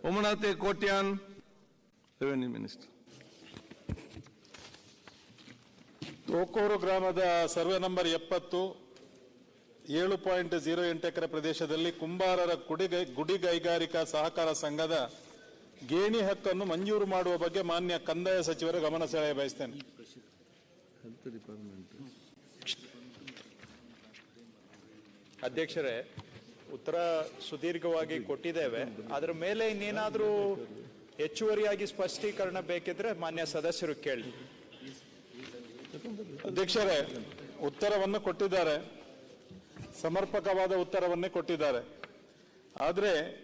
Omanate Kotian, Revenue Minister. Thokur ಗ್ರಾಮದ survey number ಎಪ್ಪತ್ತು ಏಳು ಪಾಯಿಂಟ್ ಜೀರೋ ಎಂಟು ಎಕರೆ ಪ್ರದೇಶದಲ್ಲಿ ಕುಂಬಾರರ ಕುಡಿಗೈ ಗುಡಿಗೈಗಾರಿಕಾ ಸಹಕಾರ ಸಂಘದ ಗೇಣಿ ಹಕ್ಕನ್ನು ಮಂಜೂರು ಮಾಡುವ ಬಗ್ಗೆ ಮಾನ್ಯ ಕಂದಾಯ ಸಚಿವರ ಗಮನ ಸೆಳೆಯ ಬಯಸ್ತೇನೆ. ಅಧ್ಯಕ್ಷರೇ ಉತ್ತರ ಸುದೀರ್ಘವಾಗಿ ಕೊಟ್ಟಿದ್ದೇವೆ. ಅದರ ಮೇಲೆ ಇನ್ನೇನಾದರೂ ಹೆಚ್ಚುವರಿಯಾಗಿ ಸ್ಪಷ್ಟೀಕರಣ ಬೇಕಿದ್ರೆ ಮಾನ್ಯ ಸದಸ್ಯರು ಕೇಳಿ. ಅಧ್ಯಕ್ಷರೇ, ಉತ್ತರವನ್ನು ಕೊಟ್ಟಿದ್ದಾರೆ. ಸಮರ್ಪಕವಾದ ಉತ್ತರವನ್ನೇ ಕೊಟ್ಟಿದ್ದಾರೆ. ಆದರೆ,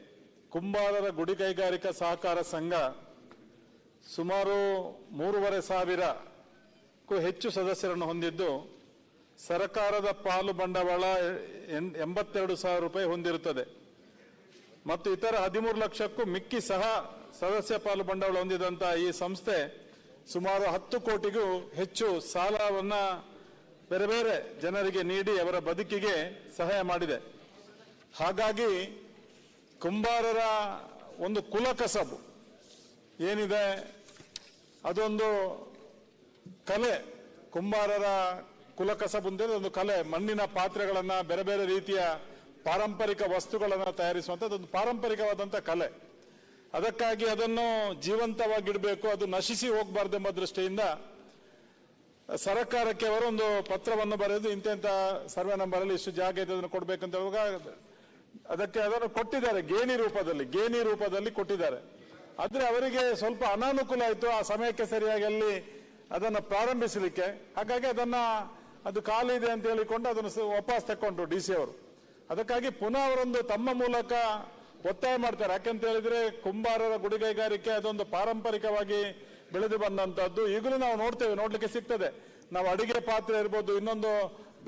ಕುಂಬಾರರ ಗುಡಿ ಕೈಗಾರಿಕಾ ಸಹಕಾರ ಸಂಘ ಸುಮಾರು ಮೂರುವರೆ ಸಾವಿರಕ್ಕೂ ಹೆಚ್ಚು ಸದಸ್ಯರನ್ನು ಹೊಂದಿದ್ದು ಸರ್ಕಾರದ ಪಾಲು ಬಂಡವಾಳ ಎಂಬತ್ತೆರಡು ಸಾವಿರ ರೂಪಾಯಿ ಹೊಂದಿರುತ್ತದೆ. ಮತ್ತು ಇತರ ಹದಿಮೂರು ಲಕ್ಷಕ್ಕೂ ಮಿಕ್ಕಿ ಸಹ ಸದಸ್ಯ ಪಾಲು ಬಂಡವಾಳ ಹೊಂದಿದಂತಹ ಈ ಸಂಸ್ಥೆ ಸುಮಾರು ಹತ್ತು ಕೋಟಿಗೂ ಹೆಚ್ಚು ಸಾಲವನ್ನ ಬೇರೆ ಬೇರೆ ಜನರಿಗೆ ನೀಡಿ ಅವರ ಬದುಕಿಗೆ ಸಹಾಯ ಮಾಡಿದೆ. ಹಾಗಾಗಿ ಕುಂಬಾರರ ಒಂದು ಕುಲಕಸಬು ಏನಿದೆ, ಅದೊಂದು ಕಲೆ ಕುಂಬಾರರ ಕುಲಕಸಬು ಅಂದರೆ ಒಂದು ಕಲೆ, ಮಣ್ಣಿನ ಪಾತ್ರೆಗಳನ್ನ ಬೇರೆ ಬೇರೆ ರೀತಿಯ ಪಾರಂಪರಿಕ ವಸ್ತುಗಳನ್ನು ತಯಾರಿಸುವಂಥದ್ದು ಒಂದು ಪಾರಂಪರಿಕವಾದಂಥ ಕಲೆ. ಅದಕ್ಕಾಗಿ ಅದನ್ನು ಜೀವಂತವಾಗಿಡಬೇಕು, ಅದು ನಶಿಸಿ ಹೋಗಬಾರ್ದು ಎಂಬ ದೃಷ್ಟಿಯಿಂದ ಸರ್ಕಾರಕ್ಕೆ ಒಂದು ಪತ್ರವನ್ನು ಬರೆದು ಇಂತೆಂಥ ಸರ್ವೆ ನಂಬರ್ ಅಲ್ಲಿ ಇಷ್ಟು ಜಾಗ ಇದೆ ಅದನ್ನು ಕೊಡ್ಬೇಕಂತ ಹೇಳುವಾಗ ಅದಕ್ಕೆ ಅದನ್ನು ಕೊಟ್ಟಿದ್ದಾರೆ, ಗೇಣಿ ರೂಪದಲ್ಲಿ ಗೇಣಿ ರೂಪದಲ್ಲಿ ಕೊಟ್ಟಿದ್ದಾರೆ. ಆದರೆ ಅವರಿಗೆ ಸ್ವಲ್ಪ ಅನಾನುಕೂಲ ಆಯಿತು, ಆ ಸಮಯಕ್ಕೆ ಸರಿಯಾಗಿ ಅಲ್ಲಿ ಅದನ್ನು ಪ್ರಾರಂಭಿಸಲಿಕ್ಕೆ. ಹಾಗಾಗಿ ಅದನ್ನ ಅದು ಖಾಲಿ ಇದೆ ಅಂತ ಹೇಳಿಕೊಂಡು ಅದನ್ನು ವಾಪಸ್ ತಕೊಂಡ್ರು ಡಿ ಸಿ ಅವರು. ಅದಕ್ಕಾಗಿ ಪುನಃ ಅವರೊಂದು ತಮ್ಮ ಮೂಲಕ ಒತ್ತಾಯ ಮಾಡ್ತಾರೆ. ಯಾಕೆಂತ ಹೇಳಿದ್ರೆ ಕುಂಬಾರರ ಗುಡಿಗೈಗಾರಿಕೆ ಅದೊಂದು ಪಾರಂಪರಿಕವಾಗಿ ಬೆಳೆದು ಬಂದಂತದ್ದು ಈಗಲೂ ನಾವು ನೋಡ್ತೇವೆ, ನೋಡ್ಲಿಕ್ಕೆ ಸಿಗ್ತದೆ. ನಾವು ಅಡಿಗೆ ಪಾತ್ರೆ ಇರ್ಬೋದು, ಇನ್ನೊಂದು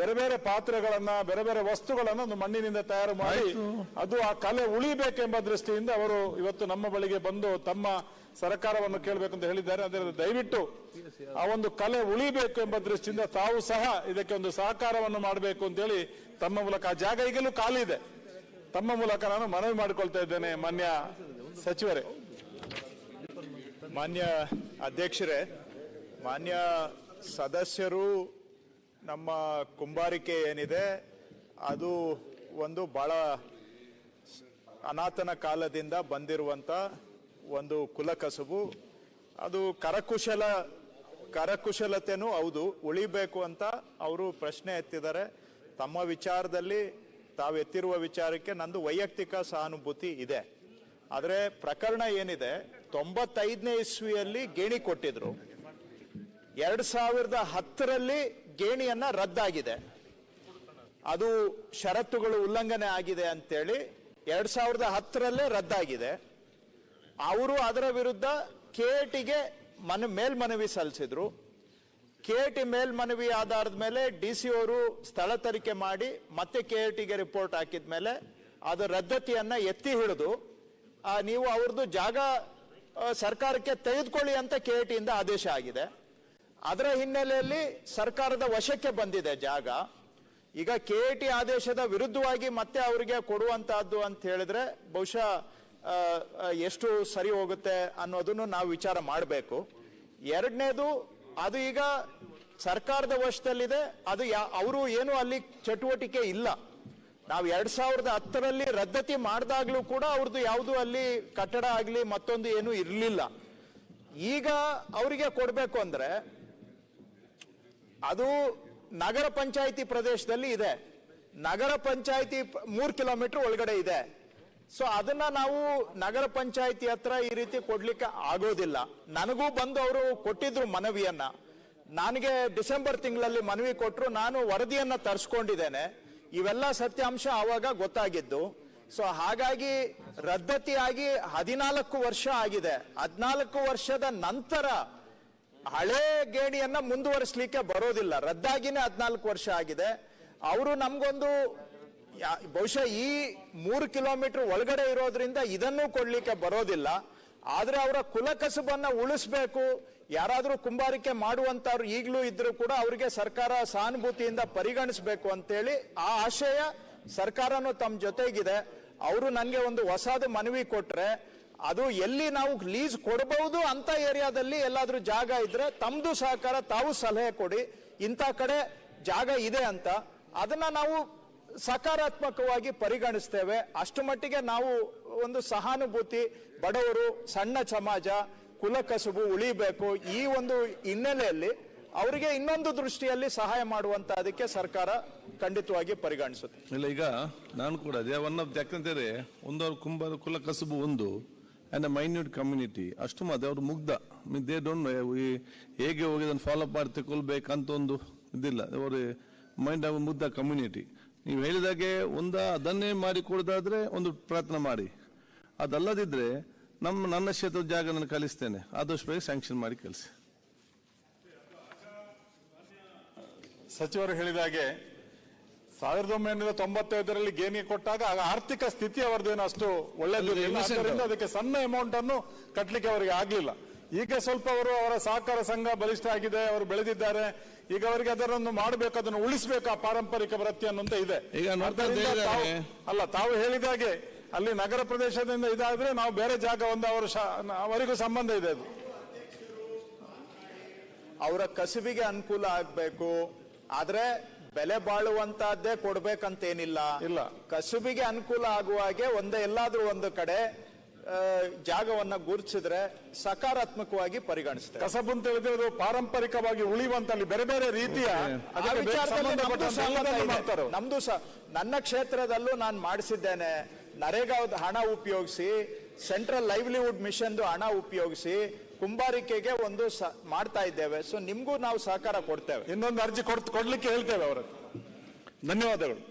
ಬೇರೆ ಬೇರೆ ಪಾತ್ರೆಗಳನ್ನ ಬೇರೆ ಬೇರೆ ವಸ್ತುಗಳನ್ನ ಒಂದು ಮಣ್ಣಿನಿಂದ ತಯಾರು ಮಾಡಿ ಅದು ಆ ಕಲೆ ಉಳಿಬೇಕೆಂಬ ದೃಷ್ಟಿಯಿಂದ ಅವರು ಇವತ್ತು ನಮ್ಮ ಬಳಿಗೆ ಬಂದು ತಮ್ಮ ಸರ್ಕಾರವನ್ನು ಕೇಳಬೇಕು ಅಂತ ಹೇಳಿದ್ದಾರೆ. ಅದರ ದಯವಿಟ್ಟು ಆ ಒಂದು ಕಲೆ ಉಳಿಬೇಕು ಎಂಬ ದೃಷ್ಟಿಯಿಂದ ತಾವು ಸಹ ಇದಕ್ಕೆ ಒಂದು ಸಹಕಾರವನ್ನು ಮಾಡಬೇಕು ಅಂತೇಳಿ ತಮ್ಮ ಮೂಲಕ ಆ ಜಾಗ ಈಗಲೂ ಖಾಲಿ ಇದೆ. ತಮ್ಮ ಮೂಲಕ ನಾನು ಮನವಿ ಮಾಡಿಕೊಳ್ತಾ ಇದ್ದೇನೆ ಮಾನ್ಯ ಸಚಿವರೇ. ಮಾನ್ಯ ಅಧ್ಯಕ್ಷರೇ ಮಾನ್ಯ ಸದಸ್ಯರು ನಮ್ಮ ಕುಂಬಾರಿಕೆ ಏನಿದೆ, ಅದು ಒಂದು ಬಹಳ ಅನಾಥನ ಕಾಲದಿಂದ ಬಂದಿರುವಂತ ಒಂದು ಕುಲಕಸುಬು. ಅದು ಕರಕುಶಲ, ಕರಕುಶಲತೆನೂ ಹೌದು, ಉಳಿಬೇಕು ಅಂತ ಅವರು ಪ್ರಶ್ನೆ ಎತ್ತಿದ್ದಾರೆ. ತಮ್ಮ ವಿಚಾರದಲ್ಲಿ ತಾವು ಎತ್ತಿರುವ ವಿಚಾರಕ್ಕೆ ನಂದು ವೈಯಕ್ತಿಕ ಸಹಾನುಭೂತಿ ಇದೆ. ಆದರೆ ಪ್ರಕರಣ ಏನಿದೆ, ತೊಂಬತ್ತೈದನೇ ಇಸ್ವಿಯಲ್ಲಿ ಗೇಣಿ ಕೊಟ್ಟಿದ್ರು. ಎರಡ್ ಸಾವಿರದ ಹತ್ತರಲ್ಲಿ ಗೇಣಿಯನ್ನ ರದ್ದಾಗಿದೆ. ಅದು ಷರತ್ತುಗಳು ಉಲ್ಲಂಘನೆ ಆಗಿದೆ ಅಂತೇಳಿ ಎರಡ್ ಸಾವಿರದ ಹತ್ತರಲ್ಲೇ ರದ್ದಾಗಿದೆ. ಅವರು ಅದರ ವಿರುದ್ಧ ಕೆಟಿಗೆ ಮನ, ಮೇಲ್ಮನವಿ ಸಲ್ಲಿಸಿದ್ರು. ಕೆಟಿ ಮೇಲ್ಮನವಿ ಆಧಾರದ ಮೇಲೆ ಡಿ ಸಿ ಅವರು ಸ್ಥಳ ತರಿಕೆ ಮಾಡಿ ಮತ್ತೆ ಕೆಟಿಗೆ ರಿಪೋರ್ಟ್ ಹಾಕಿದ ಮೇಲೆ ಅದು ರದ್ದತಿಯನ್ನ ಎತ್ತಿ ಹಿಡಿದು ನೀವು ಅವ್ರದ್ದು ಜಾಗ ಸರ್ಕಾರಕ್ಕೆ ತೆಗೆದುಕೊಳ್ಳಿ ಅಂತ ಕೆಟಿಯಿಂದ ಆದೇಶ ಆಗಿದೆ. ಅದರ ಹಿನ್ನೆಲೆಯಲ್ಲಿ ಸರ್ಕಾರದ ವಶಕ್ಕೆ ಬಂದಿದೆ ಜಾಗ. ಈಗ ಕೆಟಿ ಆದೇಶದ ವಿರುದ್ಧವಾಗಿ ಮತ್ತೆ ಅವರಿಗೆ ಕೊಡುವಂತಹದ್ದು ಅಂತ ಹೇಳಿದ್ರೆ ಬಹುಶಃ ಎಷ್ಟು ಸರಿ ಹೋಗುತ್ತೆ ಅನ್ನೋದನ್ನು ನಾವು ವಿಚಾರ ಮಾಡಬೇಕು. ಎರಡನೇದು, ಅದು ಈಗ ಸರ್ಕಾರದ ವಶದಲ್ಲಿದೆ, ಅದು ಯಾ, ಅವರು ಏನು ಅಲ್ಲಿ ಚಟುವಟಿಕೆ ಇಲ್ಲ. ನಾವು ಎರಡ್ ಸಾವಿರದ ಹತ್ತರಲ್ಲಿ ರದ್ದತಿ ಮಾಡಿದಾಗ್ಲೂ ಕೂಡ ಅವ್ರದ್ದು ಯಾವುದು ಅಲ್ಲಿ ಕಟ್ಟಡ ಆಗಲಿ ಮತ್ತೊಂದು ಏನು ಇರಲಿಲ್ಲ. ಈಗ ಅವರಿಗೆ ಕೊಡಬೇಕು ಅಂದ್ರೆ ಅದು ನಗರ ಪಂಚಾಯಿತಿ ಪ್ರದೇಶದಲ್ಲಿ ಇದೆ. ನಗರ ಪಂಚಾಯಿತಿ ಮೂರು ಕಿಲೋಮೀಟರ್ ಒಳಗಡೆ ಇದೆ. ಸೊ ಅದನ್ನ ನಾವು ನಗರ ಪಂಚಾಯಿತಿ ಹತ್ರ ಈ ರೀತಿ ಕೊಡ್ಲಿಕ್ಕೆ ಆಗೋದಿಲ್ಲ. ನನಗೂ ಬಂದು ಅವರು ಕೊಟ್ಟಿದ್ರು ಮನವಿಯನ್ನ. ನನಗೆ ಡಿಸೆಂಬರ್ ತಿಂಗಳಲ್ಲಿ ಮನವಿ ಕೊಟ್ಟರು ನಾನು ವರದಿಯನ್ನ ತರಿಸ್ಕೊಂಡಿದ್ದೇನೆ. ಇವೆಲ್ಲ ಸತ್ಯಾಂಶ ಆವಾಗ ಗೊತ್ತಾಗಿದ್ದು. ಸೊ ಹಾಗಾಗಿ ರದ್ದತಿಯಾಗಿ ಹದಿನಾಲ್ಕು ವರ್ಷ ಆಗಿದೆ. ಹದಿನಾಲ್ಕು ವರ್ಷದ ನಂತರ ಹಳೆ ಗೇಣಿಯನ್ನ ಮುಂದುವರಿಸಲಿಕ್ಕೆ ಬರೋದಿಲ್ಲ. ರದ್ದಾಗಿನೇ ಹದಿನಾಲ್ಕು ವರ್ಷ ಆಗಿದೆ. ಅವರು ನಮ್ಗೊಂದು ಬಹುಶಃ ಈ ಮೂರು ಕಿಲೋಮೀಟರ್ ಒಳಗಡೆ ಇರೋದ್ರಿಂದ ಇದನ್ನು ಕೊಡ್ಲಿಕ್ಕೆ ಬರೋದಿಲ್ಲ. ಆದ್ರೆ ಅವರ ಕುಲಕಸಬನ್ನ ಉಳಿಸ್ಬೇಕು. ಯಾರಾದ್ರೂ ಕುಂಬಾರಿಕೆ ಮಾಡುವಂತವ್ರು ಈಗಲೂ ಇದ್ರು ಕೂಡ ಅವರಿಗೆ ಸರ್ಕಾರ ಸಹಾನುಭೂತಿಯಿಂದ ಪರಿಗಣಿಸಬೇಕು ಅಂತೇಳಿ ಆ ಆಶಯ ಸರ್ಕಾರನು ತಮ್ಮ ಜೊತೆಗಿದೆ. ಅವರು ನನಗೆ ಒಂದು ಹೊಸದು ಮನವಿ ಕೊಟ್ರೆ ಅದು ಎಲ್ಲಿ ನಾವು ಲೀಸ್ ಕೊಡಬಹುದು ಅಂತ ಏರಿಯಾದಲ್ಲಿ ಎಲ್ಲಾದರೂ ಜಾಗ ಇದ್ರೆ ತಮ್ಮದು ಸಹಕಾರ, ತಾವು ಸಲಹೆ ಕೊಡಿ. ಇಂಥ ಕಡೆ ಜಾಗ ಇದೆ ಅಂತ. ಅದನ್ನ ನಾವು ಸಕಾರಾತ್ಮಕವಾಗಿ ಪರಿಗಣಿಸ್ತೇವೆ. ಅಷ್ಟು ಮಟ್ಟಿಗೆ ನಾವು ಒಂದು ಸಹಾನುಭೂತಿ, ಬಡವರು, ಸಣ್ಣ ಸಮಾಜ ಕುಲಕಸುಬು ಉಳಿಬೇಕು. ಈ ಒಂದು ಹಿನ್ನೆಲೆಯಲ್ಲಿ ಅವರಿಗೆ ಇನ್ನೊಂದು ದೃಷ್ಟಿಯಲ್ಲಿ ಸಹಾಯ ಮಾಡುವಂತ ಅದಕ್ಕೆ ಸರ್ಕಾರ ಖಂಡಿತವಾಗಿ ಪರಿಗಣಿಸುತ್ತೆ. ಇಲ್ಲ, ಈಗ ನಾನು ಕೂಡ ಅದೇ ಒನ್ ಆಫ್ ಯಾಕಂತೇಳಿ ಒಂದು ಕುಂಬ ಕುಲ ಕಸುಬು ಒಂದು. ಅಂಡ್ ಅ ಮೈನ್ಯೂಟ್ ಕಮ್ಯುನಿಟಿ ಅಷ್ಟು ಮಾತ್ರ ಅವರು ಮುಗ್ಧ. ದೇ ಡೋಂಟ್ ಹೇಗೆ ಹೋಗಿ ಅದನ್ನು ಫಾಲೋಅಪ್ ಮಾಡಿ ತಗೊಳ್ಬೇಕಂತ ಒಂದು ಇದಿಲ್ಲ. ಅವರು ಮೈಂಡ್ ಆಫ್ ಮುಗ್ಧ ಕಮ್ಯುನಿಟಿ ನೀವು ಹೇಳಿದಾಗೆ ಒಂದ ಅದನ್ನೇ ಮಾಡಿ ಕೊಡೋದಾದರೆ ಒಂದು ಪ್ರಯತ್ನ ಮಾಡಿ. ಅದಲ್ಲದಿದ್ದರೆ ನಮ್ಮ ನನ್ನ ಕ್ಷೇತ್ರದ ಜಾಗ ನಾನು ಕಲಿಸ್ತೇನೆ. ಆದಷ್ಟು ಬೇಗ ಸ್ಯಾಂಕ್ಷನ್ ಮಾಡಿ ಕಲಿಸಿ ಸಚಿವರು ಹೇಳಿದ ಹಾಗೆ ಸಾವಿರದ ಒಂಬೈನೂರ ತೊಂಬತ್ತೈದರಲ್ಲಿ ಗೇಣಿಗೆ ಕೊಟ್ಟಾಗ ಆಗ ಆರ್ಥಿಕ ಸ್ಥಿತಿ ಅವರದೇನು ಅಷ್ಟು ಒಳ್ಳೆದಿರಲಿಲ್ಲ. ಆದ್ದರಿಂದ ಅದಕ್ಕೆ ಸಣ್ಣ ಅಮೌಂಟ್ ಅನ್ನು ಕಟ್ಟಲಿಕ್ಕೆ ಅವರಿಗೆ ಆಗಲಿಲ್ಲ. ಈಗ ಸ್ವಲ್ಪ ಅವರು ಅವರ ಸಹಕಾರ ಸಂಘ ಬಲಿಷ್ಠ ಆಗಿದೆ ಅವರು ಬೆಳೆದಿದ್ದಾರೆ. ಈಗ ಅವರಿಗೆ ಅದರನ್ನು ಮಾಡಬೇಕು ಅದನ್ನು ಉಳಿಸಬೇಕು ಆ ಪಾರಂಪರಿಕ ವೃತ್ತಿ ಅನ್ನೋಂತ ಇದೆ. ಅಲ್ಲ ತಾವು ಹೇಳಿದ ಹಾಗೆ ಅಲ್ಲಿ ನಗರ ಪ್ರದೇಶದಿಂದ ಇದಾದ್ರೆ ನಾವು ಬೇರೆ ಜಾಗ ಒಂದು ಅವರು ಶಾ- ಅವರಿಗೂ ಸಂಬಂಧ ಇದೆ ಅದು. ಅವರ ಕಸುಬಿಗೆ ಅನುಕೂಲ ಆಗ್ಬೇಕು. ಆದ್ರೆ ಬೆಲೆ ಬಾಳುವಂತಹದ್ದೇ ಕೊಡ್ಬೇಕಂತೇನಿಲ್ಲ. ಇಲ್ಲ. ಕಸುಬಿಗೆ ಅನುಕೂಲ ಆಗುವ ಹಾಗೆ ಒಂದೇ ಎಲ್ಲಾದ್ರೂ ಒಂದು ಕಡೆ ಜಾಗವನ್ನ ಗುರುತಿಸಿದ್ರೆ ಸಕಾರಾತ್ಮಕವಾಗಿ ಪರಿಗಣಿಸುತ್ತೆ ಕಸಬು ಅಂತ ಹೇಳಿದ್ರೆ ಅದು ಪಾರಂಪರಿಕವಾಗಿ ಉಳಿಯುವಂತ ಬೇರೆ ಬೇರೆ ರೀತಿಯ ನಮ್ದು ಸಹ ನನ್ನ ಕ್ಷೇತ್ರದಲ್ಲೂ ನಾನು ಮಾಡಿಸಿದ್ದೇನೆ. ನರೇಗಾದ ಹಣ ಉಪಯೋಗಿಸಿ ಸೆಂಟ್ರಲ್ ಲೈವ್ಲಿಹುಡ್ ಮಿಷನ್ದು ಹಣ ಉಪಯೋಗಿಸಿ ಕುಂಬಾರಿಕೆಗೆ ಒಂದು ಮಾಡ್ತಾ ಇದ್ದೇವೆ. ಸೊ ನಿಮ್ಗೂ ನಾವು ಸಹಕಾರ ಕೊಡ್ತೇವೆ. ಇನ್ನೊಂದು ಅರ್ಜಿ ಕೊಡ್, ಕೊಡ್ಲಿಕ್ಕೆ ಹೇಳ್ತೇವೆ ಅವರದ್ದು ಧನ್ಯವಾದಗಳು.